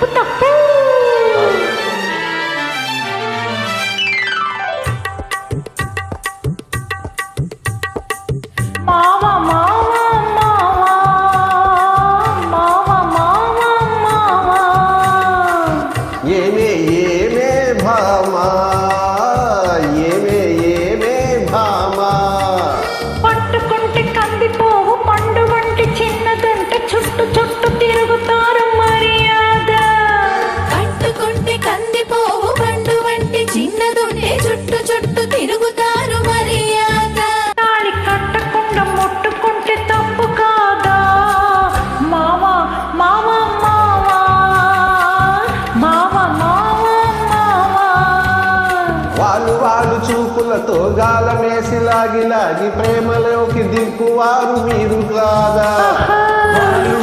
புத்தம் గాలమేసి లాగి లాగి ప్రేమలోకి దిక్కువారు మీరు కాదా?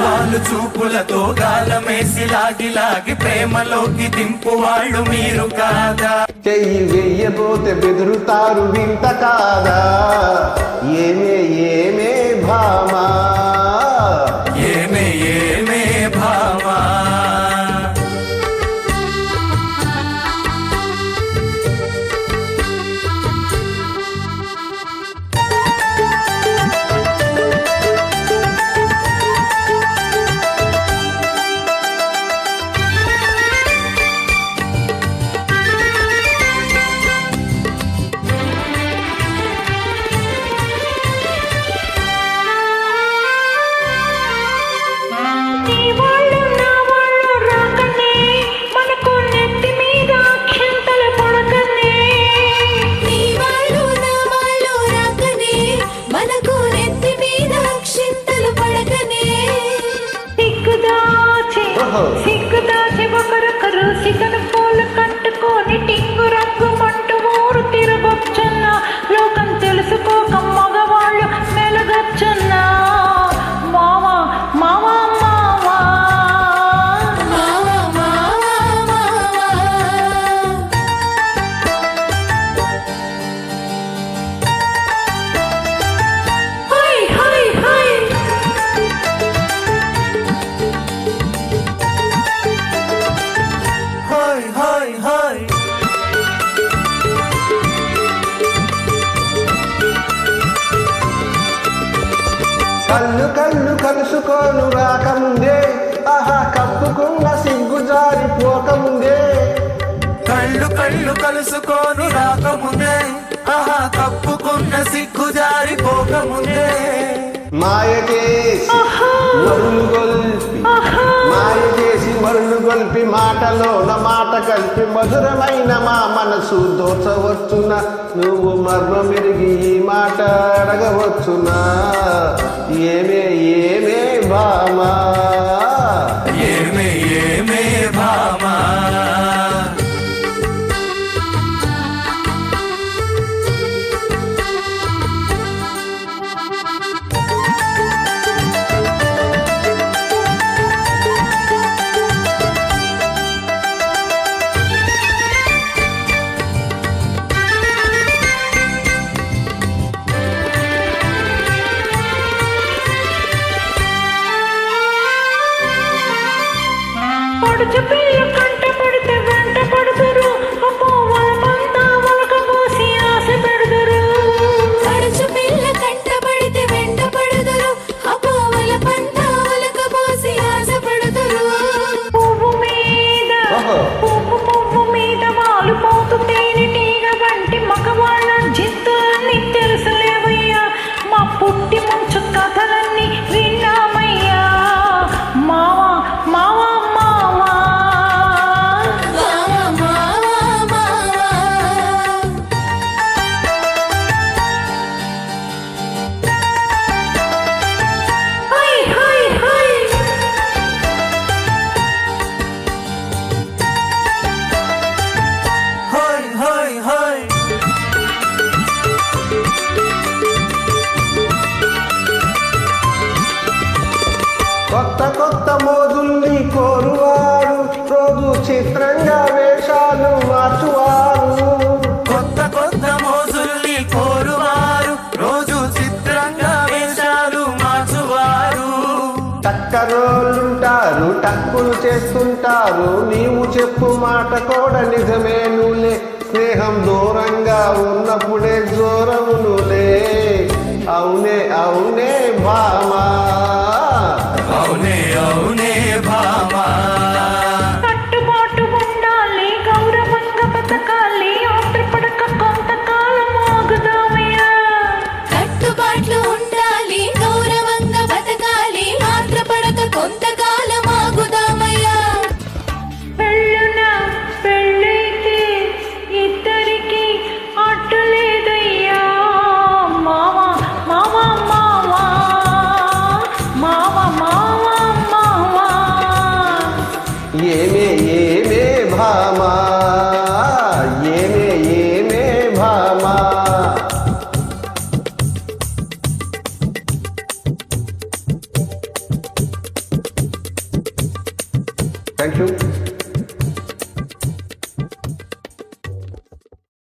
వాళ్ళు చూపులతో గాలమేసి లాగి లాగి ప్రేమలోకి దింపు వాళ్ళు మీరు కాదా? చెయ్యి వెయ్యబోతే బెదురుతారు వింత కాదా? 你问。కళ్ళు కళ్ళు కలుసుకోను రాకముందే ఆహా కప్పుకున్న సిగ్గు జారిపోకముందే కళ్ళు కళ్ళు కలుసుకోను రాకముందే. కంటి మధురమైన మా మనసు దోచవచ్చునా? నువ్వు మర్మ మెరిగి ఈ మాట అడగవచ్చునా? ఏమే ఏమే బామా? విచిత్రంగా వేషాలు మార్చువారు. కొత్త కొత్త మోజుల్ని కోరువారు. రోజు చిత్రంగా వేషాలు మార్చువారు. టక్కరోళ్ళుంటారు టక్కులు చేస్తుంటారు. నీవు చెప్పు మాట కూడా నిజమే నిజమేనులే. స్నేహం దూరంగా ఉన్నప్పుడే జోరమునులే అవునే అవునే.